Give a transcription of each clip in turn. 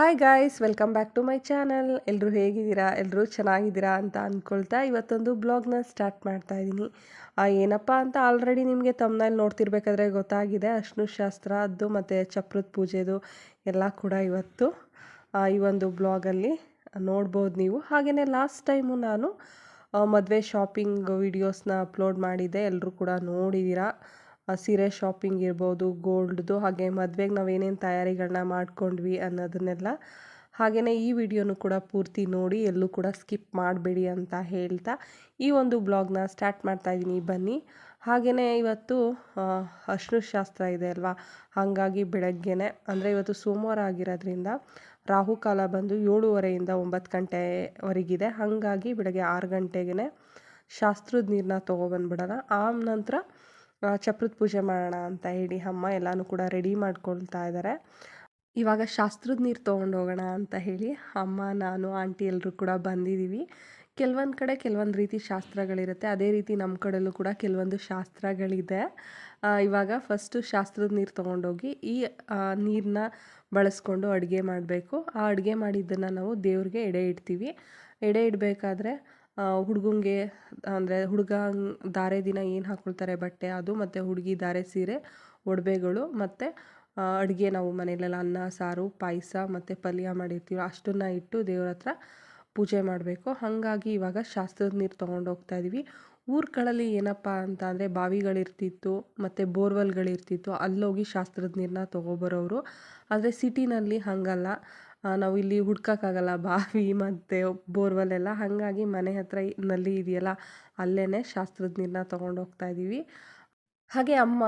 Hi guys welcome back to my channel ಎಲ್ಲರೂ ಹೇಗಿದ್ದೀರಾ? ಎಲ್ಲರೂ ಚೆನ್ನಾಗಿದ್ದೀರಾ ಅಂತ ಅಂದ್ಕೊಳ್ತಾ ಇವತ್ತೊಂದು ಬ್ಲಾಗ್ನ ಸ್ಟಾರ್ಟ್ ಮಾಡ್ತಾ ಇದ್ದೀನಿ ಏನಪ್ಪ ಅಂತ ಆಲ್ರೆಡಿ ನಿಮಗೆ ತಮ್ಮನಲ್ಲಿ ನೋಡ್ತಿರ್ಬೇಕಾದ್ರೆ ಗೊತ್ತಾಗಿದೆ. ಅಶ್ನು ಶಾಸ್ತ್ರ ಅದು ಮತ್ತು ಚಪ್ರದ ಪೂಜೆದು ಎಲ್ಲ ಕೂಡ ಇವತ್ತು ಈ ಒಂದು ಬ್ಲಾಗಲ್ಲಿ ನೋಡ್ಬೋದು ನೀವು. ಹಾಗೆಯೇ ಲಾಸ್ಟ್ ಟೈಮು ನಾನು ಮದುವೆ ಶಾಪಿಂಗ್ ವಿಡಿಯೋಸ್ನ ಅಪ್ಲೋಡ್ ಮಾಡಿದ್ದೆ. ಎಲ್ಲರೂ ಕೂಡ ನೋಡಿದ್ದೀರಾ ಸೀರೆ ಶಾಪಿಂಗ್ ಇರ್ಬೋದು, ಗೋಲ್ಡ್ದು, ಹಾಗೆ ಮದುವೆಗೆ ನಾವು ಏನೇನು ತಯಾರಿಗಳನ್ನ ಮಾಡ್ಕೊಂಡ್ವಿ ಅನ್ನೋದನ್ನೆಲ್ಲ ಹಾಗೆಯೇ ಈ ವಿಡಿಯೋನು ಕೂಡ ಪೂರ್ತಿ ನೋಡಿ, ಎಲ್ಲೂ ಕೂಡ ಸ್ಕಿಪ್ ಮಾಡಬೇಡಿ ಅಂತ ಹೇಳ್ತಾ ಈ ಒಂದು ಬ್ಲಾಗ್ನ ಸ್ಟಾರ್ಟ್ ಮಾಡ್ತಾ ಇದ್ದೀನಿ ಬನ್ನಿ. ಹಾಗೆಯೇ ಇವತ್ತು ಅಶ್ನು ಶಾಸ್ತ್ರ ಇದೆ ಅಲ್ವಾ? ಹಾಗಾಗಿ ಬೆಳಗ್ಗೆನೆ, ಅಂದರೆ ಇವತ್ತು ಸೋಮವಾರ ಆಗಿರೋದ್ರಿಂದ ರಾಹುಕಾಲ ಬಂದು ಏಳುವರೆಯಿಂದ ಒಂಬತ್ತು ಗಂಟೆವರೆಗಿದೆ. ಹಾಗಾಗಿ ಬೆಳಗ್ಗೆ ಆರು ಗಂಟೆಗೆ ಶಾಸ್ತ್ರದ ನೀರನ್ನ ತೊಗೊಬಂದ್ಬಿಡೋಣ ಆ ನಂತರ ಚಪ್ರದ ಪೂಜೆ ಮಾಡೋಣ ಅಂತ ಹೇಳಿ ಅಮ್ಮ ಎಲ್ಲನೂ ಕೂಡ ರೆಡಿ ಮಾಡ್ಕೊಳ್ತಾ ಇದ್ದಾರೆ ಇವಾಗ ಶಾಸ್ತ್ರದ ನೀರು ತೊಗೊಂಡು ಹೋಗೋಣ ಅಂತ ಹೇಳಿ ಅಮ್ಮ, ನಾನು, ಆಂಟಿ ಎಲ್ಲರೂ ಕೂಡ ಬಂದಿದ್ದೀವಿ ಕೆಲವೊಂದು ಕಡೆ ಕೆಲವೊಂದು ರೀತಿ ಶಾಸ್ತ್ರಗಳಿರುತ್ತೆ. ಅದೇ ರೀತಿ ನಮ್ಮ ಕಡೆಯಲ್ಲೂ ಕೂಡ ಕೆಲವೊಂದು ಶಾಸ್ತ್ರಗಳಿದೆ. ಇವಾಗ ಫಸ್ಟು ಶಾಸ್ತ್ರದ ನೀರು ತೊಗೊಂಡೋಗಿ ಈ ನೀರನ್ನ ಬಳಸ್ಕೊಂಡು ಅಡುಗೆ ಮಾಡಬೇಕು. ಆ ಅಡುಗೆ ಮಾಡಿದ್ದನ್ನು ನಾವು ದೇವ್ರಿಗೆ ಎಡೆ ಇಡ್ತೀವಿ. ಎಡೆ ಇಡಬೇಕಾದ್ರೆ ಹುಡುಗಂಗೆ, ಅಂದರೆ ಹುಡುಗ ಧಾರೆ ದಿನ ಏನು ಹಾಕ್ಕೊಳ್ತಾರೆ ಬಟ್ಟೆ ಅದು ಮತ್ತು ಹುಡುಗಿ ಧಾರೆ ಸೀರೆ, ಒಡವೆಗಳು ಮತ್ತು ಅಡುಗೆ ನಾವು ಮನೆಯಲ್ಲೆಲ್ಲ ಅನ್ನ, ಸಾರು, ಪಾಯಸ ಮತ್ತು ಪಲ್ಯ ಮಾಡಿರ್ತೀವಿ. ಅಷ್ಟನ್ನು ಇಟ್ಟು ದೇವ್ರ ಹತ್ರ ಪೂಜೆ ಮಾಡಬೇಕು. ಹಾಗಾಗಿ ಇವಾಗ ಶಾಸ್ತ್ರದ ನೀರು ತೊಗೊಂಡು ಹೋಗ್ತಾ ಇದ್ದೀವಿ ಊರುಗಳಲ್ಲಿ ಏನಪ್ಪ ಅಂತ ಅಂದರೆ ಬಾವಿಗಳಿರ್ತಿತ್ತು ಮತ್ತು ಬೋರ್ವೆಲ್ಗಳಿರ್ತಿತ್ತು. ಅಲ್ಲೋಗಿ ಶಾಸ್ತ್ರದ ನೀರನ್ನ ತೊಗೊಬರೋರು. ಆದರೆ ಸಿಟಿನಲ್ಲಿ ಹಾಗಲ್ಲ. ನಾವು ಇಲ್ಲಿ ಹುಡ್ಕೋಕ್ಕಾಗಲ್ಲ, ಬಾವಿ ಮತ್ತು ಬೋರ್ವೆಲ್ ಎಲ್ಲ ಹಾಗಾಗಿ ಮನೆ ಹತ್ರ ನಲ್ಲಿ ಇದೆಯಲ್ಲ ಅಲ್ಲೇ ಶಾಸ್ತ್ರದ ನೀರನ್ನ ತೊಗೊಂಡು ಹೋಗ್ತಾ ಇದ್ದೀವಿ ಹಾಗೆ ಅಮ್ಮ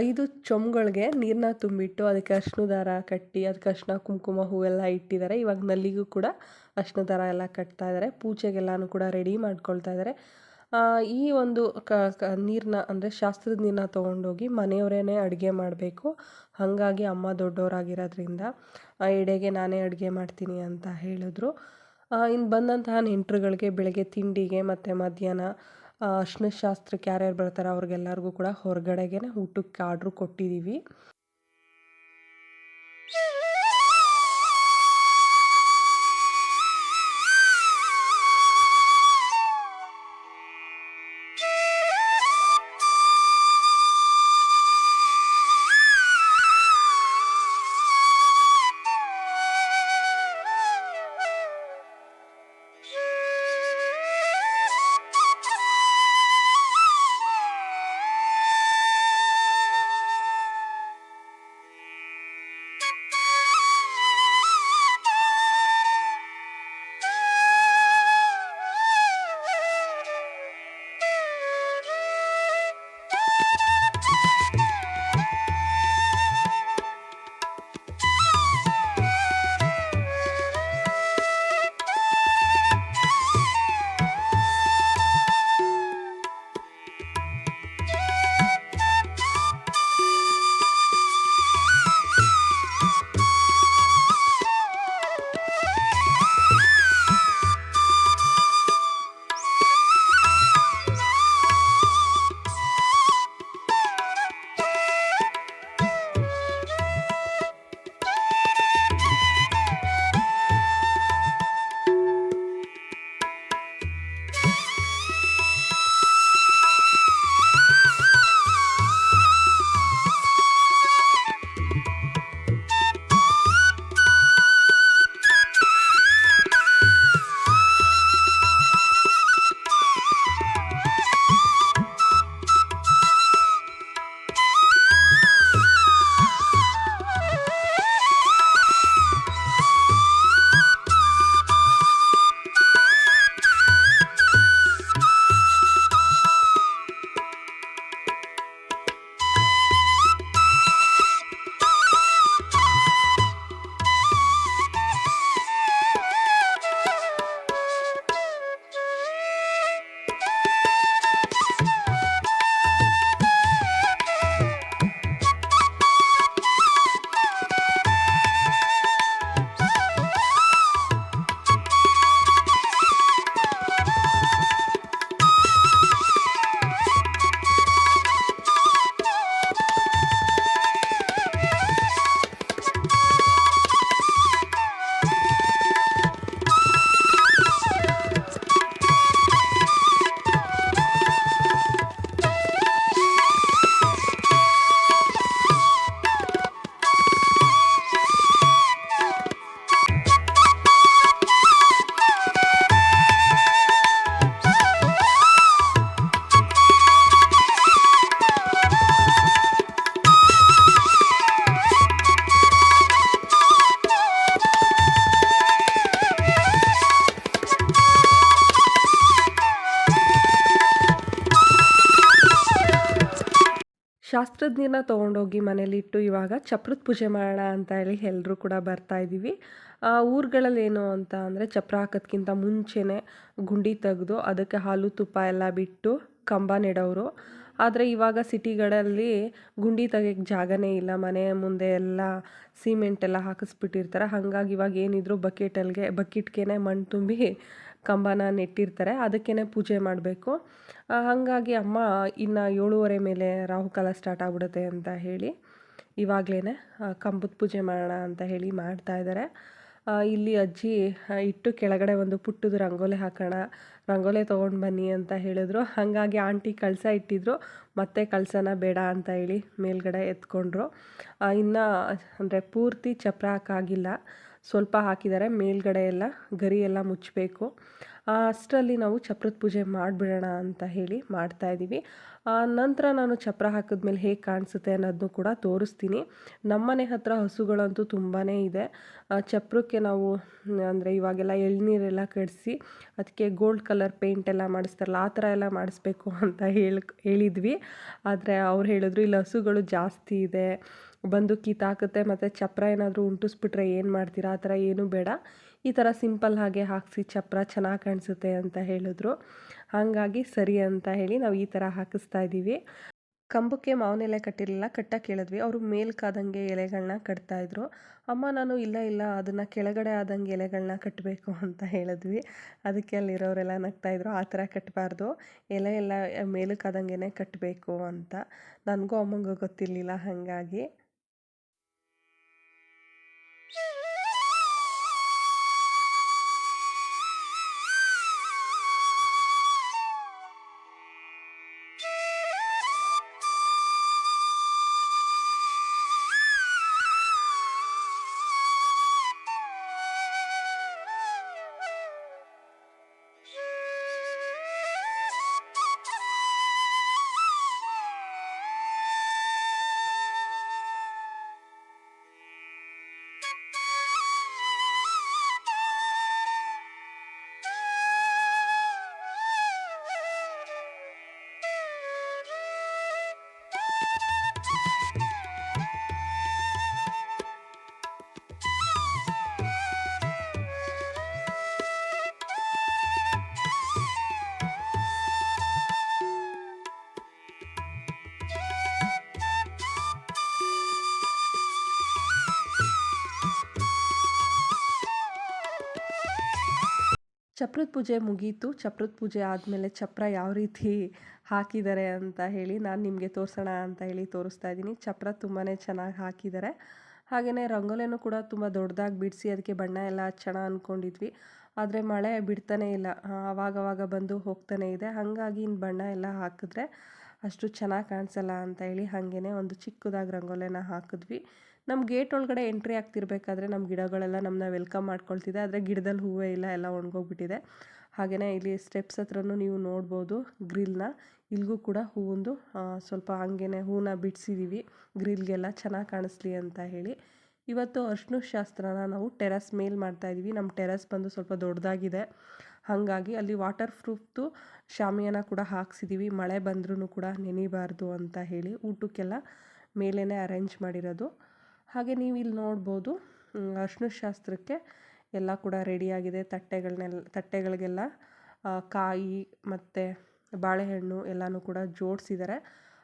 ಐದು ಚೊಂಬುಗಳಿಗೆ ನೀರನ್ನ ತುಂಬಿಟ್ಟು ಅದಕ್ಕೆ ಅರ್ಶಿನ ದಾರ ಕಟ್ಟಿ, ಅದಕ್ಕೆ ಅರ್ಶಿನ ಕುಂಕುಮ ಹೂವೆಲ್ಲ ಇಟ್ಟಿದ್ದಾರೆ ಇವಾಗ ನಲ್ಲಿಗೂ ಕೂಡ ಅರ್ಶಿನ ದಾರ ಎಲ್ಲ ಕಟ್ತಾ ಇದ್ದಾರೆ ಪೂಜೆಗೆಲ್ಲನೂ ಕೂಡ ರೆಡಿ ಮಾಡ್ಕೊಳ್ತಾ ಇದ್ದಾರೆ ಈ ಒಂದು ಕ ನೀರನ್ನ ಅಂದರೆ ಶಾಸ್ತ್ರದ ನೀರನ್ನ ತೊಗೊಂಡೋಗಿ ಮನೆಯವರೇ ಅಡುಗೆ ಮಾಡಬೇಕು. ಹಾಗಾಗಿ ಅಮ್ಮ ದೊಡ್ಡವರಾಗಿರೋದ್ರಿಂದ. ಎಡೆಗೆ ನಾನೇ ಅಡುಗೆ ಮಾಡ್ತೀನಿ ಅಂತ ಹೇಳಿದ್ರು. ಇನ್ನು ಬಂದಂತಹ ನೆಂಟರುಗಳಿಗೆ ಬೆಳಗ್ಗೆ ತಿಂಡಿಗೆ ಮತ್ತು ಮಧ್ಯಾಹ್ನ ಆ, ಅರ್ಶಿನ ಶಾಸ್ತ್ರಕ್ಕೆ ಯಾರ್ಯಾರು ಬರ್ತಾರೆ ಅವ್ರಿಗೆಲ್ಲರಿಗೂ ಕೂಡ ಹೊರಗಡೆಗೆ ಊಟಕ್ಕೆ ಆರ್ಡ್ರು ಕೊಟ್ಟಿದ್ದೀವಿ ಶಾಸ್ತ್ರಜ್ಞನ ತೊಗೊಂಡೋಗಿ ಮನೇಲಿಟ್ಟು ಇವಾಗ ಚಪ್ರದ ಪೂಜೆ ಮಾಡೋಣ ಅಂತ ಹೇಳಿ ಎಲ್ಲರೂ ಕೂಡ ಬರ್ತಾ ಇದ್ದೀವಿ. ಊರುಗಳಲ್ಲಿ ಏನು ಅಂತ ಅಂದರೆ ಚಪ್ರ ಹಾಕೋದ್ಕಿಂತ ಮುಂಚೆನೇ ಗುಂಡಿ ತೆಗೆದು ಅದಕ್ಕೆ ಹಾಲು ತುಪ್ಪ ಎಲ್ಲ ಬಿಟ್ಟು ಕಂಬ ನೆಡೋರು. ಆದರೆ ಇವಾಗ ಸಿಟಿಗಳಲ್ಲಿ ಗುಂಡಿ ತೆಗಿಯೋಕ್ಕೆ ಜಾಗನೇ ಇಲ್ಲ. ಮನೆ ಮುಂದೆ ಎಲ್ಲ ಸಿಮೆಂಟ್ ಎಲ್ಲ ಹಾಕಿಸ್ಬಿಟ್ಟಿರ್ತಾರೆ. ಹಾಗಾಗಿ ಇವಾಗ ಏನಿದ್ರು ಬಕೆಟಲ್ಲಿಗೆ ಬಕೆಟ್ಗೆ ಮಣ್ಣು ತುಂಬಿ ಕಂಬನ ನೆಟ್ಟಿರ್ತಾರೆ. ಅದಕ್ಕೇ ಪೂಜೆ ಮಾಡಬೇಕು. ಹಾಗಾಗಿ ಅಮ್ಮ ಇನ್ನು ಏಳುವರೆ ಮೇಲೆ ರಾಹುಕಾಲ ಸ್ಟಾರ್ಟ್ ಆಗ್ಬಿಡುತ್ತೆ ಅಂತ ಹೇಳಿ ಇವಾಗಲೇ ಕಂಬದ ಪೂಜೆ ಮಾಡೋಣ ಅಂತ ಹೇಳಿ ಮಾಡ್ತಾ ಇದ್ದಾರೆ ಇಲ್ಲಿ ಅಜ್ಜಿ ಇಟ್ಟು ಕೆಳಗಡೆ ಒಂದು ಪುಟ್ಟದು ರಂಗೋಲೆ ಹಾಕೋಣ, ರಂಗೋಲೆ ತೊಗೊಂಡು ಬನ್ನಿ ಅಂತ ಹೇಳಿದ್ರು. ಹಾಗಾಗಿ ಆಂಟಿ ಕಳಸ ಇಟ್ಟಿದ್ರು, ಮತ್ತೆ ಕಳಸನ ಬೇಡ ಅಂತ ಹೇಳಿ ಮೇಲ್ಗಡೆ ಎತ್ಕೊಂಡ್ರು. ಇನ್ನು ಅಂದರೆ ಪೂರ್ತಿ ಚಪ್ರ ಹಾಕಾಗಿಲ್ಲ, ಸ್ವಲ್ಪ ಹಾಕಿದ್ದಾರೆ ಮೇಲ್ಗಡೆ ಎಲ್ಲ ಗರಿ ಎಲ್ಲ ಮುಚ್ಚಬೇಕು ಅಷ್ಟರಲ್ಲಿ ನಾವು ಚಪ್ರದ ಪೂಜೆ ಮಾಡಿಬಿಡೋಣ ಅಂತ ಹೇಳಿ ಮಾಡ್ತಾ ಮಾಡ್ತಾಯಿದ್ದೀವಿ ನಂತರ ನಾನು ಚಪ್ರ ಹಾಕಿದ್ಮೇಲೆ ಹೇಗೆ ಕಾಣಿಸುತ್ತೆ ಅನ್ನೋದನ್ನು ಕೂಡ ತೋರಿಸ್ತೀನಿ. ನಮ್ಮನೆ ಹತ್ರ ಹಸುಗಳಂತೂ ತುಂಬಾ ಇದೆ. ಚಪ್ರಕ್ಕೆ ನಾವು, ಅಂದರೆ ಇವಾಗೆಲ್ಲ ಎಳ್ನೀರೆಲ್ಲ ಕಡಿಸಿ ಅದಕ್ಕೆ ಗೋಲ್ಡ್ ಕಲರ್ ಪೇಂಟ್ ಎಲ್ಲ ಮಾಡಿಸ್ತಾರಲ್ಲ, ಆ ಥರ ಎಲ್ಲ ಮಾಡಿಸ್ಬೇಕು ಅಂತ ಹೇಳಿ, ಹೇಳಿದ್ವಿ. ಆದರೆ ಅವ್ರು ಹೇಳಿದ್ರು, ಇಲ್ಲಿ, ಹಸುಗಳು ಜಾಸ್ತಿ ಇದೆ, ಬಂದು ಕಿತ್ತಾಕುತ್ತೆ ಮತ್ತು ಚಪ್ರ ಏನಾದರೂ ಉಂಟಿಸ್ಬಿಟ್ರೆ ಏನು ಮಾಡ್ತೀರಾ? ಆ ಥರ ಏನೂ ಬೇಡ. ಈ ಥರ ಸಿಂಪಲ್ ಹಾಗೆ ಹಾಕಿಸಿ ಚಪ್ರ ಚೆನ್ನಾಗಿ ಕಾಣಿಸುತ್ತೆ ಅಂತ ಹೇಳಿದ್ರು. ಹಾಗಾಗಿ ಸರಿ ಅಂತ ಹೇಳಿ ನಾವು ಈ ಥರ ಹಾಕಿಸ್ತಾ ಇದ್ದೀವಿ. ಕಂಬಕ್ಕೆ ಮಾವಿನ ಎಲೆ ಕಟ್ಟಿರಲಿಲ್ಲ ಕಟ್ಟಕ್ಕೆ ಹೇಳಿದ್ವಿ. ಅವರು ಮೇಲ್ಕಾದಂಗೆ ಎಲೆಗಳನ್ನ ಕಟ್ತಾಯಿದ್ರು ಅಮ್ಮ, ನಾನು ಇಲ್ಲ ಇಲ್ಲ, ಅದನ್ನು ಕೆಳಗಡೆ ಆದಂಗೆ ಎಲೆಗಳನ್ನ ಕಟ್ಟಬೇಕು ಅಂತ ಹೇಳಿದ್ವಿ. ಅದಕ್ಕೆ ಅಲ್ಲಿರೋರೆಲ್ಲ ನಗ್ತಾಯಿದ್ರು ಆ ಥರ ಕಟ್ಟಬಾರ್ದು ಎಲೆ ಎಲ್ಲ ಮೇಲಕ್ಕಾದಂಗೆ ಕಟ್ಟಬೇಕು ಅಂತ. ನನಗೂ ಅಮ್ಮಂಗೂ ಗೊತ್ತಿರಲಿಲ್ಲ ಹಾಗಾಗಿ. ಚಪ್ರದ ಪೂಜೆ ಮುಗೀತು. ಚಪ್ರದ ಪೂಜೆ ಆದಮೇಲೆ ಚಪ್ರ ಯಾವ ರೀತಿ ಹಾಕಿದ್ದಾರೆ ಅಂತ ಹೇಳಿ ನಾನು ನಿಮಗೆ ತೋರಿಸೋಣ ಅಂತ ಹೇಳಿ ತೋರಿಸ್ತಾ ಇದ್ದೀನಿ. ಚಪ್ರ ತುಂಬಾ ಚೆನ್ನಾಗಿ ಹಾಕಿದ್ದಾರೆ. ಹಾಗೆಯೇ ರಂಗೋಲೆನೂ ಕೂಡ ತುಂಬ ದೊಡ್ಡದಾಗಿ ಬಿಡಿಸಿ ಅದಕ್ಕೆ ಬಣ್ಣ ಎಲ್ಲ ಹಚ್ಚೋಣ ಅಂದ್ಕೊಂಡಿದ್ವಿ ಆದರೆ ಮಳೆ ಬಿಡ್ತಾನೆ ಇಲ್ಲ. ಆವಾಗವಾಗ ಬಂದು ಹೋಗ್ತಾನೆ ಇದೆ. ಹಾಗಾಗಿ ಇನ್ನು ಬಣ್ಣ ಎಲ್ಲ ಹಾಕಿದ್ರೆ ಅಷ್ಟು ಚೆನ್ನಾಗಿ ಕಾಣಿಸಲ್ಲ ಅಂತ ಹೇಳಿ ಹಾಗೇ ಒಂದು ಚಿಕ್ಕದಾಗಿ ರಂಗೋಲೆನ ಹಾಕಿದ್ವಿ. ನಮ್ಮ ಗೇಟ್ ಒಳಗಡೆ ಎಂಟ್ರಿ ಆಗ್ತಿರ್ಬೇಕಾದ್ರೆ ನಮ್ಮ ಗಿಡಗಳೆಲ್ಲ ನಮ್ಮನ್ನ ವೆಲ್ಕಮ್ ಮಾಡ್ಕೊಳ್ತಿದೆ. ಆದರೆ ಗಿಡದಲ್ಲಿ ಹೂವೇ ಇಲ್ಲ, ಎಲ್ಲ ಒಣಗೋಗ್ಬಿಟ್ಟಿದೆ. ಹಾಗೆಯೇ ಇಲ್ಲಿ ಸ್ಟೆಪ್ಸ್ ಹತ್ರನೂ ನೀವು ನೋಡ್ಬೋದು ಗ್ರಿಲ್ನ ಇಲ್ಲಿಗೂ ಕೂಡ ಹೂವೊಂದು ಸ್ವಲ್ಪ ಹಂಗೇ ಹೂವನ್ನ ಬಿಡಿಸಿದ್ದೀವಿ ಗ್ರಿಲ್ಗೆಲ್ಲ ಚೆನ್ನಾಗಿ ಕಾಣಿಸ್ಲಿ ಅಂತ ಹೇಳಿ. ಇವತ್ತು ಅರ್ಶಿನ ಶಾಸ್ತ್ರನ ನಾವು ಟೆರಸ್ ಮೇಲೆ ಮಾಡ್ತಾಯಿದ್ದೀವಿ ನಮ್ಮ ಟೆರಸ್ ಬಂದು ಸ್ವಲ್ಪ ದೊಡ್ಡದಾಗಿದೆ ಹಾಗಾಗಿ ಅಲ್ಲಿ ವಾಟರ್ ಪ್ರೂಫ್ದು ಶಾಮಿಯಾನ ಕೂಡ ಹಾಕ್ಸಿದ್ದೀವಿ ಮಳೆ ಬಂದ್ರೂ ಕೂಡ ನೆನಿಬಾರ್ದು ಅಂತ ಹೇಳಿ ಊಟಕ್ಕೆಲ್ಲ ಮೇಲೇ ಅರೇಂಜ್ ಮಾಡಿರೋದು. ಹಾಗೆ ನೀವು ಇಲ್ಲಿ ನೋಡ್ಬೋದು ಅರ್ಶಿನ ಶಾಸ್ತ್ರಕ್ಕೆ ಎಲ್ಲ ಕೂಡ ರೆಡಿಯಾಗಿದೆ ತಟ್ಟೆಗಳನ್ನೆಲ್ಲ ತಟ್ಟೆಗಳಿಗೆಲ್ಲ ಕಾಯಿ ಮತ್ತು ಬಾಳೆಹಣ್ಣು ಎಲ್ಲನೂ ಕೂಡ ಜೋಡಿಸಿದ್ದಾರೆ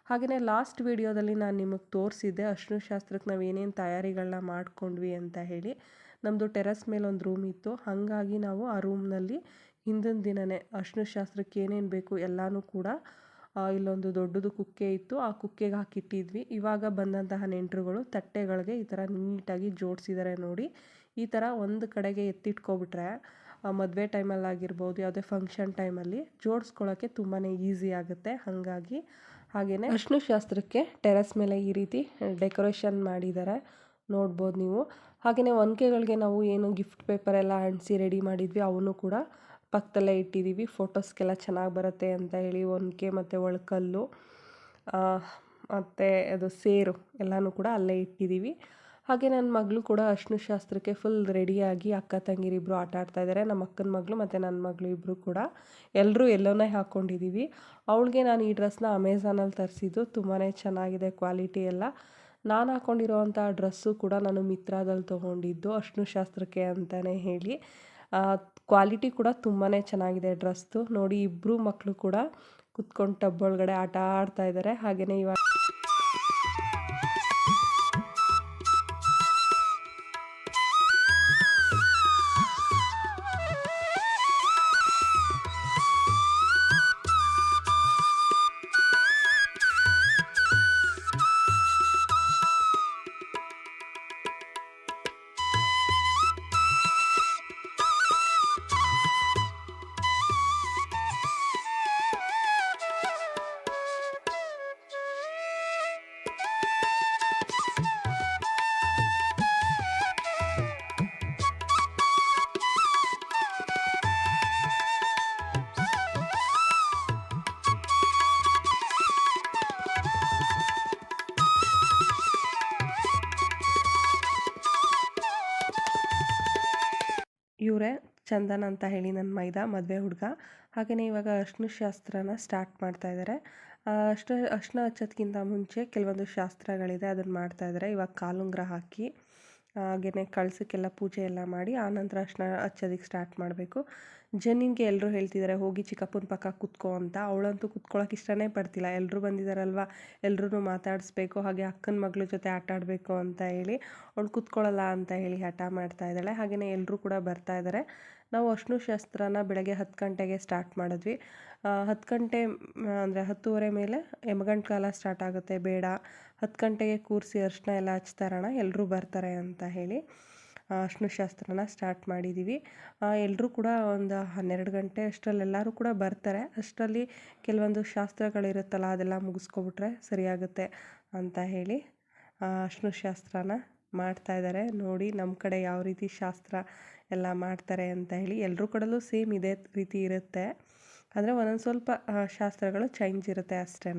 ಹಾಗೆಯೇ ಲಾಸ್ಟ್ ವೀಡಿಯೋದಲ್ಲಿ ನಾನು ನಿಮಗೆ ತೋರಿಸಿದ್ದೆ, ಅರ್ಶಿನ ಶಾಸ್ತ್ರಕ್ಕೆ ನಾವು ಏನೇನು ತಯಾರಿಗಳನ್ನ ಮಾಡ್ಕೊಂಡ್ವಿ ಅಂತ ಹೇಳಿ. ನಮ್ಮದು ಟೆರಸ್ ಮೇಲೆ ಒಂದು ರೂಮ್ ಇತ್ತು. ಹಾಗಾಗಿ ನಾವು ಆ ರೂಮ್ನಲ್ಲಿ ಹಿಂದಿನ ದಿನವೇ ಅರ್ಶಿನ ಶಾಸ್ತ್ರಕ್ಕೆ ಏನೇನು ಬೇಕು ಎಲ್ಲನೂ ಕೂಡ ಇಲ್ಲೊಂದು ದೊಡ್ಡದು ಕುಕ್ಕೆ ಇತ್ತು. ಆ ಕುಕ್ಕೆಗೆ ಹಾಕಿಟ್ಟಿದ್ವಿ. ಇವಾಗ ಬಂದಂತಹ ನೆಂಟರುಗಳು ತಟ್ಟೆಗಳಿಗೆ ಈ ಥರ ನೀಟಾಗಿ ಜೋಡಿಸಿದ್ದಾರೆ ನೋಡಿ. ಈ ಥರ ಒಂದು ಕಡೆಗೆ ಎತ್ತಿಟ್ಕೊಬಿಟ್ರೆ ಮದುವೆ ಟೈಮಲ್ಲಿ ಆಗಿರ್ಬೋದು, ಯಾವುದೇ ಫಂಕ್ಷನ್ ಟೈಮಲ್ಲಿ ಜೋಡಿಸ್ಕೊಳ್ಳೋಕ್ಕೆ ತುಂಬಾ ಈಸಿ ಆಗುತ್ತೆ. ಹಾಗಾಗಿ ಹಾಗೆಯೇ ಅರ್ಶಿನ ಶಾಸ್ತ್ರಕ್ಕೆ ಟೆರೆಸ್ ಮೇಲೆ ಈ ರೀತಿ ಡೆಕೋರೇಷನ್ ಮಾಡಿದ್ದಾರೆ ನೋಡ್ಬೋದು ನೀವು. ಹಾಗೆಯೇ ಒನಕೆಗಳಿಗೆ ನಾವು ಏನು ಗಿಫ್ಟ್ ಪೇಪರ್ ಎಲ್ಲ ಅಂಟಿಸಿ ರೆಡಿ ಮಾಡಿದ್ವಿ, ಅವನು ಕೂಡ ಪಕ್ಕದಲ್ಲೇ ಇಟ್ಟಿದ್ದೀವಿ. ಫೋಟೋಸ್ಗೆಲ್ಲ ಚೆನ್ನಾಗಿ ಬರುತ್ತೆ ಅಂತ ಹೇಳಿ ಒನಕೆ ಮತ್ತು ಒಳಕಲ್ಲು ಮತ್ತು ಅದು ಸೇರು ಎಲ್ಲನೂ ಕೂಡ ಅಲ್ಲೇ ಇಟ್ಟಿದ್ದೀವಿ. ಹಾಗೆ ನನ್ನ ಮಗಳು ಕೂಡ ಅರ್ಶಿನ ಶಾಸ್ತ್ರಕ್ಕೆ ಫುಲ್ ರೆಡಿಯಾಗಿ ಅಕ್ಕ ತಂಗಿರಿಬ್ಬರು ಆಟ ಆಡ್ತಾ ಇದ್ದಾರೆ ನಮ್ಮ ಅಕ್ಕನ ಮಗಳು ಮತ್ತು ನನ್ನ ಮಗಳು ಇಬ್ಬರು ಕೂಡ ಎಲ್ಲರೂ ಎಲ್ಲೋನೇ ಹಾಕ್ಕೊಂಡಿದ್ದೀವಿ ಅವಳಿಗೆ ನಾನು ಈ ಡ್ರೆಸ್ನ ಅಮೆಝಾನಲ್ಲಿ ತರಿಸಿದ್ದು. ತುಂಬಾ ಚೆನ್ನಾಗಿದೆ ಕ್ವಾಲಿಟಿ ಎಲ್ಲ. ನಾನು ಹಾಕ್ಕೊಂಡಿರೋವಂಥ ಡ್ರೆಸ್ಸು ಕೂಡ ನಾನು ಮಿತ್ರಾದಲ್ಲಿ ತೊಗೊಂಡಿದ್ದು ಅರ್ಶಿನ ಶಾಸ್ತ್ರಕ್ಕೆ ಅಂತಲೇ ಹೇಳಿ. ಕ್ವಾಲಿಟಿ ಕೂಡ ತುಂಬಾ ಚೆನ್ನಾಗಿದೆ ಡ್ರೆಸ್ದು ನೋಡಿ ಇಬ್ಬರು ಮಕ್ಕಳು ಕೂಡ ಕುತ್ಕೊಂಡು ಟಬ್ ಒಳಗಡೆ ಆಟ ಆಡ್ತಾ ಇದ್ದಾರೆ. ಹಾಗೆಯೇ ಇವಾಗ ಇವರೇ ಚಂದನ್ ಅಂತ ಹೇಳಿ ನನ್ನ ಮೈದ, ಮದುವೆ ಹುಡುಗ. ಹಾಗೆಯೇ ಇವಾಗ ಅರ್ಶಿನ ಶಾಸ್ತ್ರನ ಸ್ಟಾರ್ಟ್ ಮಾಡ್ತಾ ಇದ್ದಾರೆ ಅಷ್ಟ ಅರ್ಶಿನ ಹಚ್ಚೋದ್ಕಿಂತ ಮುಂಚೆ ಕೆಲವೊಂದು ಶಾಸ್ತ್ರಗಳಿದೆ ಅದನ್ನು ಮಾಡ್ತಾ ಇದ್ದಾರೆ ಇವಾಗ ಕಾಲುಂಗ್ರ ಹಾಕಿ ಹಾಗೆಯೇ ಕಳಸಕ್ಕೆಲ್ಲ ಪೂಜೆ ಎಲ್ಲ ಮಾಡಿ ಆನಂತರ ಅರ್ಶಿನ ಹಚ್ಚೋದಕ್ಕೆ ಸ್ಟಾರ್ಟ್ ಮಾಡಬೇಕು. ಜನಿನ್ಗೆ ಎಲ್ಲರೂ ಹೇಳ್ತಿದ್ದಾರೆ ಹೋಗಿ ಚಿಕ್ಕಪ್ಪನ ಪಕ್ಕ ಕುತ್ಕೋ ಅಂತ. ಅವಳಂತೂ ಕುತ್ಕೊಳ್ಳೋಕೆ ಇಷ್ಟನೇ ಪಡ್ತಿಲ್ಲ. ಎಲ್ಲರೂ ಬಂದಿದ್ದಾರಲ್ವ ಎಲ್ಲರೂ ಮಾತಾಡಿಸ್ಬೇಕು, ಹಾಗೆ ಅಕ್ಕನ ಮಗಳ ಜೊತೆ ಆಟ ಆಡಬೇಕು ಅಂತ ಹೇಳಿ. ಅವಳು ಕುತ್ಕೊಳ್ಳಲ್ಲ ಅಂತ ಹೇಳಿ ಹಠ ಮಾಡ್ತಾ ಇದ್ದಾಳೆ. ಹಾಗೆಯೇ ಎಲ್ಲರೂ ಕೂಡ ಬರ್ತಾ ಇದ್ದಾರೆ ನಾವು ಅರ್ಶಿನ ಶಾಸ್ತ್ರನ ಬೆಳಗ್ಗೆ ಹತ್ತು ಗಂಟೆಗೆ ಸ್ಟಾರ್ಟ್ ಮಾಡಿದ್ವಿ. ಹತ್ತು ಗಂಟೆ, ಅಂದರೆ ಹತ್ತುವರೆ ಮೇಲೆ ಯಮಗಂಟ ಕಾಲ ಸ್ಟಾರ್ಟ್ ಆಗುತ್ತೆ. ಬೇಡ. ಹತ್ತು ಗಂಟೆಗೆ ಕೂರಿಸಿ ಅರ್ಶಿನ ಎಲ್ಲ ಹಚ್ತಾರಣ ಎಲ್ಲರೂ ಬರ್ತಾರೆ ಅಂತ ಹೇಳಿ. ಅರ್ಶಿನ ಶಾಸ್ತ್ರನ ಸ್ಟಾರ್ಟ್ ಮಾಡಿದ್ದೀವಿ ಎಲ್ಲರೂ ಕೂಡ ಒಂದು ಹನ್ನೆರಡು ಗಂಟೆ ಅಷ್ಟರಲ್ಲಿ ಎಲ್ಲರೂ ಕೂಡ ಬರ್ತಾರೆ. ಅಷ್ಟರಲ್ಲಿ ಕೆಲವೊಂದು ಶಾಸ್ತ್ರಗಳಿರುತ್ತಲ್ಲ, ಅದೆಲ್ಲ ಮುಗಿಸ್ಕೊಬಿಟ್ರೆ ಸರಿಯಾಗುತ್ತೆ ಅಂತ ಹೇಳಿ ಅರ್ಶಿನ ಶಾಸ್ತ್ರನ ಮಾಡ್ತಾ ಇದ್ದಾರೆ. ನೋಡಿ ನಮ್ಮ ಕಡೆ ಯಾವ ರೀತಿ ಶಾಸ್ತ್ರ ಎಲ್ಲ ಮಾಡ್ತಾರೆ ಅಂತ ಹೇಳಿ. ಎಲ್ಲರೂ ಕೂಡಲೂ ಸೇಮ್ ಇದೇ ರೀತಿ ಇರುತ್ತೆ. ಅಂದರೆ ಒಂದೊಂದು ಸ್ವಲ್ಪ ಶಾಸ್ತ್ರಗಳು ಚೇಂಜ್ ಇರುತ್ತೆ ಅಷ್ಟೇ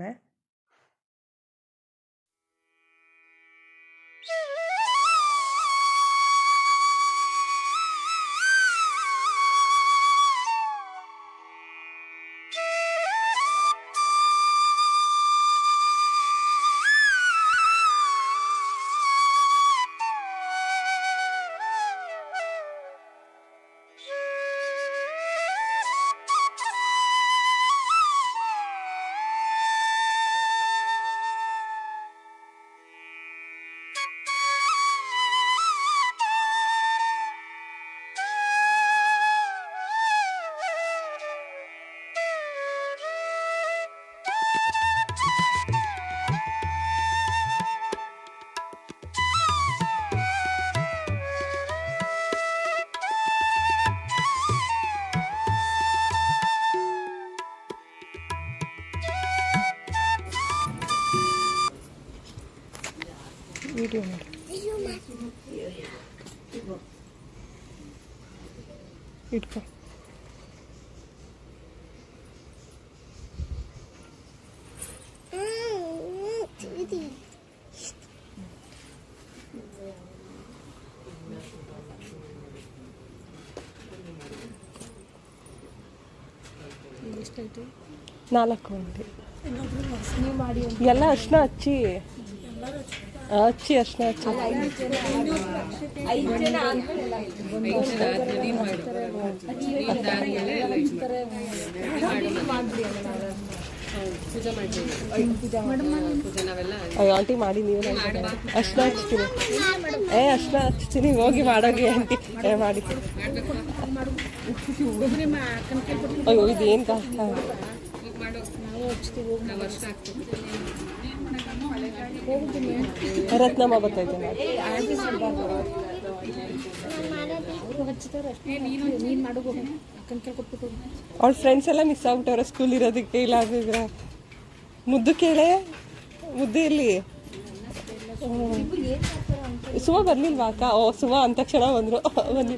ವಿಡಿಯೋ ಮಾಡಿ ಇಟ್ಕೊ ನಾಲ್ಕು ಮಂದಿ. ಎಲ್ಲ ಅರ್ಶಿನ ಹಚ್ಚಿ ಹಚ್ಚಿ ಅರ್ಶಿನ ಹಚ್ಚಿ ಆಂಟಿ ಮಾಡಿ ನೀವು ಅರ್ಶಿನ ಹಚ್ತೀನಿ. ಏ ಅರ್ಶಿನ ಹಚ್ತೀನಿ. ಹೋಗಿ ಮಾಡೋಗಿ ಆಂಟಿ ಏ, ಮಾಡಿ. ಅಯ್ಯೋ, ಇದೇನು ಕಷ್ಟ ರತ್ನಮ್ಮ ಬರ್ತೈತೆ. ಅವಳ ಫ್ರೆಂಡ್ಸ್ ಎಲ್ಲ ಮಿಸ್ ಆಗ್ಬಿಟ್ಟವ್ರ ಸ್ಕೂಲ್ ಇರೋದಕ್ಕೆ ಇಲ್ಲ ಆಗಿದ್ರ ಮುದ್ದು ಕೇಳೆ? ಮುದ್ದು ಇಲ್ಲಿ ಸುಮ ಬರ್ಲಿಲ್ವಾ ಅಕ್ಕ? ಓ ಸುಮ ಅಂತಕ್ಷಣ ಬಂದರು ಬಂದ್ರು. ಬನ್ನಿ.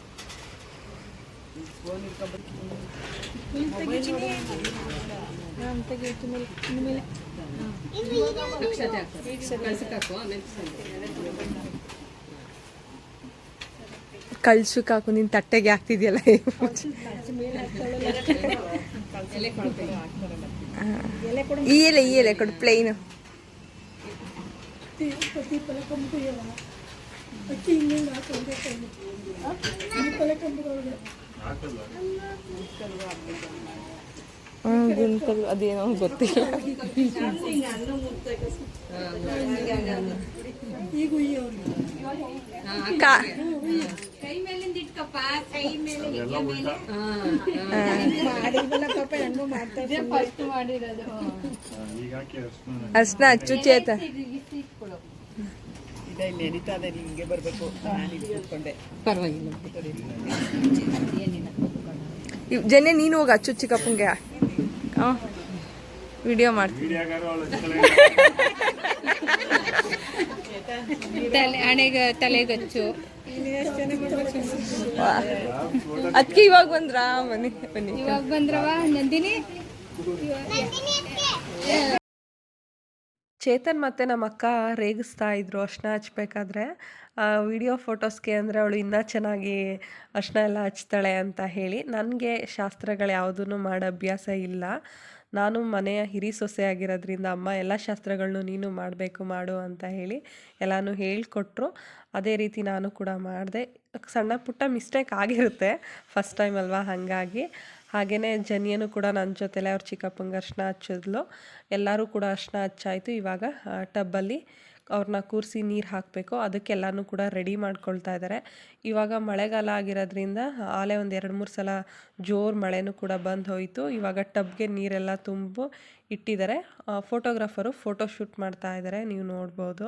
ಕಳ್ಸಕ್ಕೆ ಹಾಕು ನಿನ್ ತಟ್ಟೆಗೆ ಹಾಕ್ತಿದ್ಯಲ್ಲ ಈ ಎಲೆ ಈ ಎಲೆ ಕೊಡು ಪ್ಲೇನ್ ಗುಂಡ್ಕಲ್ಲು ಅದೇನೋ ಗೊತ್ತಿಲ್ಲ. ಕಾ ಕೈ ಮೇಲಿಂದ ಇಟ್ಕಪ್ಪ ಕೈ ಮೇಲೆ ಫಸ್ಟ್ ಮಾಡಿರೋದು ಅರ್ಶನ ಹಚ್ಚು ಚೇತ ಇದೆ ಇಲ್ಲಿ ನಡೀತಾ ಇದೆ ಹಿಂಗೆ ಬರಬೇಕು ನಾನು ಇಲ್ಲಿ ಕೂತ್ಕೊಂಡೆ ಇವ್- ಜನೆ ನೀನು ಹೋಗಿ ಅಚ್ಚು ಚಿಕ್ಕಪ್ಪಂಗೆ. ಹಾಂ ವಿಡಿಯೋ ಮಾಡ್ತೀನಿ. ತಲೆ ಹಣೆಗೆ ತಲೆಗಚ್ಚು. ಅದಕ್ಕೆ ಇವಾಗ ಬಂದ್ರಾ? ಮನೆ ಬನ್ನಿ. ಇವಾಗ ಬಂದ್ರವಾ ನಂದಿನಿ? ಚೇತನ್ ಮತ್ತು ನಮ್ಮ ಅಕ್ಕ ರೇಗಿಸ್ತಾ ಇದ್ರು ಅರ್ಶನ ಹಚ್ಬೇಕಾದ್ರೆ ವಿಡಿಯೋ ಫೋಟೋಸ್ಗೆ ಅಂದರೆ ಅವಳು ಇನ್ನೂ ಚೆನ್ನಾಗಿ ಅರ್ಶನ ಎಲ್ಲ ಹಚ್ತಾಳೆ ಅಂತ ಹೇಳಿ, ನನಗೆ ಶಾಸ್ತ್ರಗಳು ಯಾವುದೂ ಮಾಡೋ ಅಭ್ಯಾಸ ಇಲ್ಲ. ನಾನು ಮನೆಯ ಹಿರಿ ಸೊಸೆ ಆಗಿರೋದ್ರಿಂದ ಅಮ್ಮ ಎಲ್ಲ ಶಾಸ್ತ್ರಗಳನ್ನು ನೀನು ಮಾಡಬೇಕು ಮಾಡು ಅಂತ ಹೇಳಿ ಎಲ್ಲನೂ ಹೇಳಿಕೊಟ್ರು. ಅದೇ ರೀತಿ ನಾನು ಕೂಡ ಮಾಡಿದೆ. ಸಣ್ಣ ಪುಟ್ಟ ಮಿಸ್ಟೇಕ್ ಆಗಿರುತ್ತೆ ಫಸ್ಟ್ ಟೈಮ್ ಅಲ್ವಾ ಹಾಗಾಗಿ. ಹಾಗೆಯೇ ಜನಿಯನು ಕೂಡ ನನ್ನ ಜೊತೆಲೆ ಅವ್ರ ಚಿಕ್ಕಪ್ಪಂಗೆ ಅರ್ಶನ ಹಚ್ಚಿದ್ಲು. ಎಲ್ಲರೂ ಕೂಡ ಅರ್ಶನ ಹಚ್ಚಾಯಿತು. ಇವಾಗ ಟಬ್ಬಲ್ಲಿ ಅವ್ರನ್ನ ಕೂರಿಸಿ ನೀರು ಹಾಕಬೇಕು. ಅದಕ್ಕೆಲ್ಲನೂ ಕೂಡ ರೆಡಿ ಮಾಡ್ಕೊಳ್ತಾ ಇದ್ದಾರೆ ಇವಾಗ ಮಳೆಗಾಲ ಆಗಿರೋದ್ರಿಂದ, ಆಲೆ ಒಂದು ಎರಡು ಮೂರು ಸಲ ಜೋರು ಮಳೆನೂ ಕೂಡ ಬಂದು ಹೋಯಿತು. ಇವಾಗ ಟಬ್ಗೆ ನೀರೆಲ್ಲ ತುಂಬು ಇಟ್ಟಿದ್ದಾರೆ ಫೋಟೋಗ್ರಾಫರು ಫೋಟೋ ಶೂಟ್ ಮಾಡ್ತಾ ಇದ್ದಾರೆ ನೀವು ನೋಡ್ಬೋದು.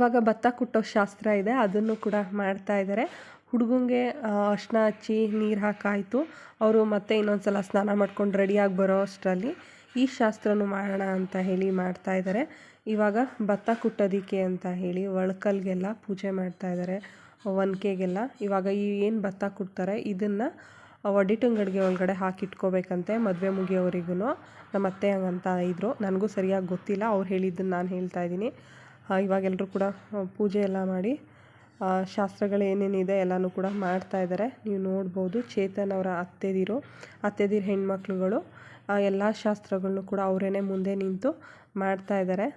ಇವಾಗ ಭತ್ತ ಕುಟ್ಟೋ ಶಾಸ್ತ್ರ ಇದೆ, ಅದನ್ನು ಕೂಡ ಮಾಡ್ತಾ ಇದ್ದಾರೆ. ಹುಡುಗಂಗೆ ಅರ್ಶಿನ ಹಚ್ಚಿ ನೀರು ಹಾಕಾಯಿತು. ಅವರು ಮತ್ತೆ ಇನ್ನೊಂದು ಸಲ ಸ್ನಾನ ಮಾಡ್ಕೊಂಡು ರೆಡಿಯಾಗಿ ಬರೋ ಅಷ್ಟರಲ್ಲಿ ಈ ಶಾಸ್ತ್ರನೂ ಮಾಡೋಣ ಅಂತ ಹೇಳಿ ಮಾಡ್ತಾ ಇದ್ದಾರೆ. ಇವಾಗ ಭತ್ತ ಕುಟ್ಟೋದಿಕ್ಕೆ ಅಂತ ಹೇಳಿ ಒಳಕಲ್ಗೆಲ್ಲ ಪೂಜೆ ಮಾಡ್ತಾ ಇದ್ದಾರೆ, ಒನ್ಕೆಗೆಲ್ಲ. ಇವಾಗ ಈ ಏನು ಭತ್ತ ಕುಡ್ತಾರೆ ಇದನ್ನು ಒಡಿಟಂಗಡಿಗೆ ಒಳಗಡೆ ಹಾಕಿಟ್ಕೋಬೇಕಂತೆ ಮದುವೆ ಮುಗಿಯೋರಿಗೂ ನಮ್ಮ ಅತ್ತೆ ಹಂಗಂತ ಇದ್ದರು ನನಗೂ ಸರಿಯಾಗಿ ಗೊತ್ತಿಲ್ಲ, ಅವ್ರು ಹೇಳಿದ್ದನ್ನು ನಾನು ಹೇಳ್ತಾ ಇದ್ದೀನಿ. ಇವಾಗ ಎಲ್ಲರೂ ಕೂಡ ಪೂಜೆ ಎಲ್ಲ ಮಾಡಿ ಆ, ಶಾಸ್ತ್ರಗಳು ಏನೇನಿದೆ ಎಲ್ಲನೂ ಕೂಡ ಮಾಡ್ತಾ ಇದ್ದಾರೆ ನೀವು ನೋಡ್ಬೋದು ಚೇತನ್ ಅವರ ಅತ್ತೆದಿರು ಅತ್ತೆದಿರು ಹೆಣ್ಮಕ್ಳುಗಳು ಎಲ್ಲ ಶಾಸ್ತ್ರಗಳನ್ನು ಕೂಡ ಅವರೇನೆ ಮುಂದೆ ನಿಂತು ಮಾಡ್ತಾ ಇದ್ದಾರೆ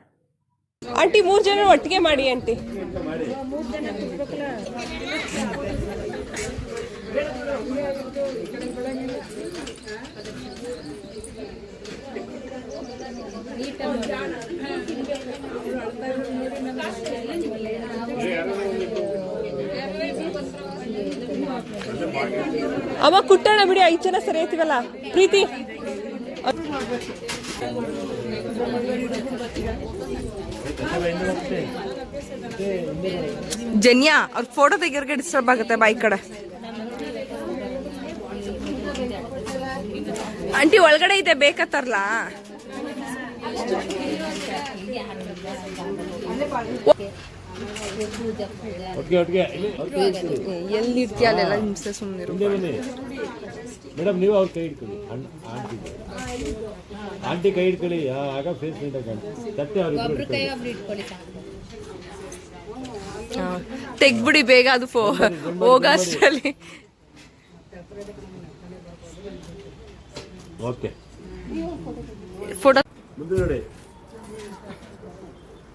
ಆಂಟಿ ಮೂರು ಜನ ಒಟ್ಟಿಗೆ ಮಾಡಿ ಆಂಟಿ. ಅಮ್ಮ ಕುಟ್ಟೋಣ ಬಿಡಿ, ಐದು ಜನ ಸರಿ ಐತಿವಲ್ಲ. ಪ್ರೀತಿ. ಜನ್ಯಾ, ಅವ್ರ ಫೋಟೋ ತೆಗಿಯೋರ್ಗೆ ಡಿಸ್ಟರ್ಬ್ ಆಗುತ್ತೆ ಬಾಯ್ ಕಡೆ. ಆಂಟಿ, ಒಳಗಡೆ ಇದೆ ಬೇಕತ್ತಾರಲ್ಲ ಒಟ್ಟಿಗೆ ಒಟ್ಟಿಗೆ. ಇಲ್ಲಿ ಎಲ್ಲಿ ಇರ್ತೀಯ ಅಲ್ಲೆಲ್ಲ ಹಿಂಸೆ ಸುಮ್ಮನಿರು ಮೇಡಮ್ ನೀವು ಅವ್ರ ಕೈ ಹಿಡ್ಕೊಳ್ಳಿ. ಆಂಟಿ ಆಂಟಿ ಕೈ ಹಿಡ್ಕೊಳ್ಳಿ. ಆ- ಆಗ ಫೇಸ್ ತಟ್ಟೆ ಇಟ್ಕೊಳ್ಳಿ ಸಾಕು. ತೆಗ್ಬಿಡಿ ಬೇಗ ಅದು ಫೋ ಹೋಗ ಅಷ್ಟರಲ್ಲಿ ಓಕೆ. ಫೋಟೋ ಮುಂದೆ ನೋಡಿ.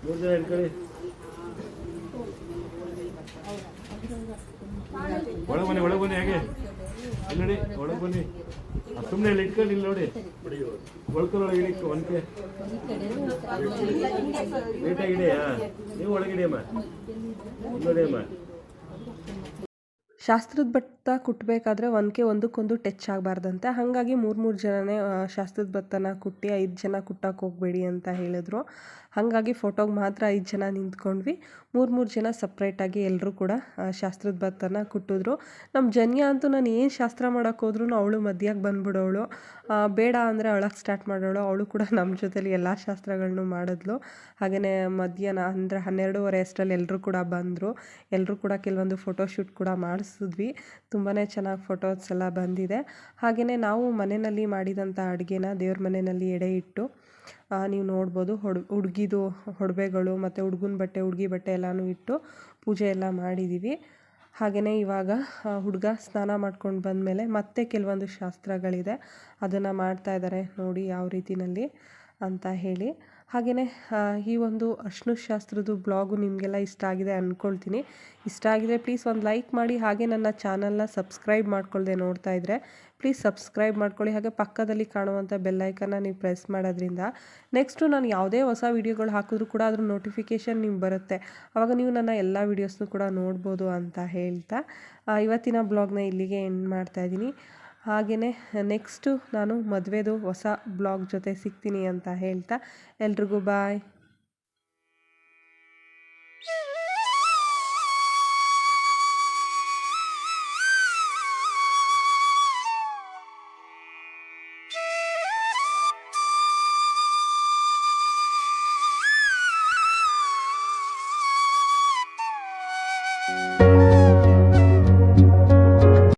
ಮೂರು ಜನ ಹಿಡ್ಕೊಳ್ಳಿ ಒಳಗೆ ಬನ್ನಿ ಒಳಗೆ ಬನ್ನಿ ಹೇಗೆ. ಇಲ್ಲಿ ನೋಡಿ ಒಳಗೆ ಬನ್ನಿ. ಸುಮ್ಮನೆ ಇಲ್ಲಿ ಇಟ್ಕೊಂಡು ಇಲ್ಲಿ ನೋಡಿ. ಒಳ್ಕೊಳಗೆ ಇಡಿ ಒನ್ಕೆ ನೀಟಾಗಿ ಇಡಿಯಾ ನೀವು ಒಳಗಿಡಿಯಮ್ಮ. ಅಮ್ಮ ಶಾಸ್ತ್ರದ ಭತ್ತ ಕುಟ್ಟಬೇಕಾದ್ರೆ ಒಂದಕ್ಕೆ ಒಂದಕ್ಕೊಂದು ಟಚ್ ಆಗಬಾರ್ದಂತೆ. ಹಾಗಾಗಿ ಮೂರು ಮೂರು ಜನನೇ ಶಾಸ್ತ್ರದ ಭತ್ತನ ಕುಟ್ಟಿ ಐದು ಜನ ಕುಟ್ಟಕ್ಕೆ ಹೋಗಬೇಡಿ ಅಂತ ಹೇಳಿದ್ರು. ಹಾಗಾಗಿ ಫೋಟೋಗೆ ಮಾತ್ರ ಐದು ಜನ ನಿಂತ್ಕೊಂಡ್ವಿ. ಮೂರು ಮೂರು ಜನ ಸಪ್ರೇಟಾಗಿ ಎಲ್ಲರೂ ಕೂಡ ಶಾಸ್ತ್ರದ ಭತ್ತನ ಕುಟ್ಟಿದ್ರು. ನಮ್ಮ ಜನ್ಯ ಅಂತೂ ನಾನು ಏನು ಶಾಸ್ತ್ರ ಮಾಡೋಕ್ಕೆ ಹೋದ್ರೂ ಅವಳು ಮಧ್ಯಕ್ಕೆ ಬಂದ್ಬಿಡೋಳು. ಬೇಡ ಅಂದರೆ ಅಳಕ್ಕೆ ಸ್ಟಾರ್ಟ್ ಮಾಡೋಳು. ಅವಳು ಕೂಡ ನಮ್ಮ ಜೊತೆಲಿ ಎಲ್ಲ ಶಾಸ್ತ್ರಗಳನ್ನು ಮಾಡಿದ್ಲು. ಹಾಗೆಯೇ ಮಧ್ಯಾಹ್ನ ಅಂದರೆ ಹನ್ನೆರಡೂವರೆ ಅಷ್ಟರಲ್ಲಿ ಎಲ್ಲರೂ ಕೂಡ ಬಂದರು. ಎಲ್ಲರೂ ಕೂಡ ಕೆಲವೊಂದು ಫೋಟೋಶೂಟ್ ಕೂಡ ಮಾಡಿಸಿದ್ವಿ. ತುಂಬಾ ಚೆನ್ನಾಗಿ ಫೋಟೋಸ್ ಎಲ್ಲ ಬಂದಿದೆ. ಹಾಗೆಯೇ ನಾವು ಮನೆಯಲ್ಲಿ ಮಾಡಿದಂಥ ಅಡುಗೆನ ದೇವ್ರ ಮನೆಯಲ್ಲಿ ಎಡೆ ಇಟ್ಟು ನೀವು ನೋಡ್ಬೋದು ಹೊಡ್, ಹುಡ್ಗಿದು ಒಡವೆಗಳು ಮತ್ತು ಹುಡ್ಗನ ಬಟ್ಟೆ, ಹುಡುಗಿ ಬಟ್ಟೆ ಎಲ್ಲನೂ ಇಟ್ಟು ಪೂಜೆ ಎಲ್ಲ ಮಾಡಿದ್ದೀವಿ ಹಾಗೆಯೇ ಇವಾಗ ಹುಡುಗ ಸ್ನಾನ ಮಾಡ್ಕೊಂಡು ಬಂದಮೇಲೆ ಮತ್ತೆ ಕೆಲವೊಂದು ಶಾಸ್ತ್ರಗಳಿದೆ. ಅದನ್ನು ಮಾಡ್ತಾ ಇದ್ದಾರೆ ನೋಡಿ ಯಾವ ರೀತಿಯಲ್ಲಿ ಅಂತ ಹೇಳಿ. ಹಾಗೆಯೇ ಈ ಒಂದು ಅರ್ಶಿನ ಶಾಸ್ತ್ರದ್ದು ಬ್ಲಾಗು ನಿಮಗೆಲ್ಲ ಇಷ್ಟ ಆಗಿದೆ ಅಂದ್ಕೊಳ್ತೀನಿ ಇಷ್ಟ ಆಗಿದೆ ಪ್ಲೀಸ್ ಒಂದು ಲೈಕ್ ಮಾಡಿ, ಹಾಗೆ ನನ್ನ ಚಾನಲ್ನ ಸಬ್ಸ್ಕ್ರೈಬ್ ಮಾಡ್ಕೊಳ್ಳದೆ ನೋಡ್ತಾ ಇದ್ದರೆ ಪ್ಲೀಸ್ ಸಬ್ಸ್ಕ್ರೈಬ್ ಮಾಡ್ಕೊಳ್ಳಿ. ಹಾಗೆ ಪಕ್ಕದಲ್ಲಿ ಕಾಣುವಂಥ ಬೆಲ್ಲೈಕನ್ನ ನೀವು ಪ್ರೆಸ್ ಮಾಡೋದ್ರಿಂದ ನೆಕ್ಸ್ಟು ನಾನು ಯಾವುದೇ ಹೊಸ ವೀಡಿಯೋಗಳು ಹಾಕಿದ್ರೂ ಕೂಡ ಅದ್ರ ನೋಟಿಫಿಕೇಷನ್ ನಿಮ್ಗೆ ಬರುತ್ತೆ. ಆವಾಗ ನೀವು ನನ್ನ ಎಲ್ಲ ವೀಡಿಯೋಸ್ನು ಕೂಡ ನೋಡ್ಬೋದು ಅಂತ ಹೇಳ್ತಾ ಇವತ್ತಿನ ಬ್ಲಾಗ್ನ ಇಲ್ಲಿಗೆ ಎಂಡ್ ಮಾಡ್ತಾ ಇದ್ದೀನಿ. ಹಾಗೆಯೇ ನೆಕ್ಸ್ಟು ನಾನು ಮದುವೆದು ಹೊಸ ಬ್ಲಾಗ್ ಜೊತೆ ಸಿಗ್ತೀನಿ ಅಂತ ಹೇಳ್ತಾ ಎಲ್ರಿಗೂ ಬಾಯ್.